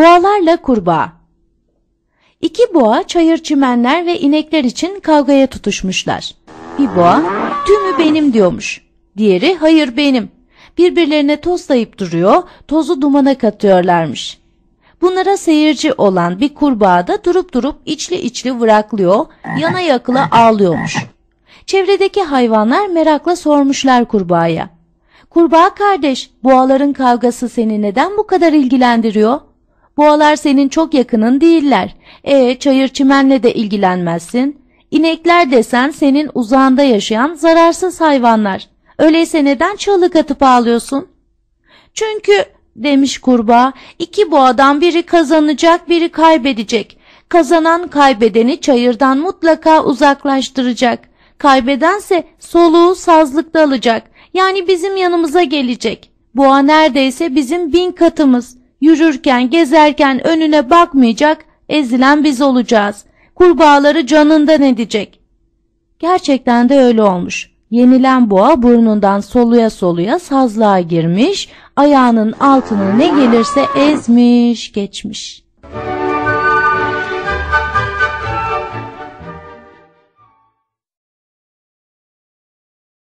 Boğalarla kurbağa. İki boğa çayır çimenler ve inekler için kavgaya tutuşmuşlar. Bir boğa tümü benim diyormuş. Diğeri hayır benim. Birbirlerine tozlayıp duruyor, tozu dumana katıyorlarmış. Bunlara seyirci olan bir kurbağa da durup durup içli içli vıraklıyor, yana yakıla ağlıyormuş. Çevredeki hayvanlar merakla sormuşlar kurbağaya. Kurbağa kardeş, boğaların kavgası seni neden bu kadar ilgilendiriyor? Boğalar senin çok yakının değiller. E çayır çimenle de ilgilenmezsin. İnekler desen senin uzağında yaşayan zararsız hayvanlar. Öyleyse neden çığlık atıp ağlıyorsun? Çünkü demiş kurbağa iki boğadan biri kazanacak biri kaybedecek. Kazanan kaybedeni çayırdan mutlaka uzaklaştıracak. Kaybedense soluğu sazlıkta alacak. Yani bizim yanımıza gelecek. Boğa neredeyse bizim bin katımız. Yürürken gezerken önüne bakmayacak ezilen biz olacağız. Kurbağaları canından edecek. Gerçekten de öyle olmuş. Yenilen boğa burnundan soluya soluya sazlığa girmiş, ayağının altına ne gelirse ezmiş geçmiş.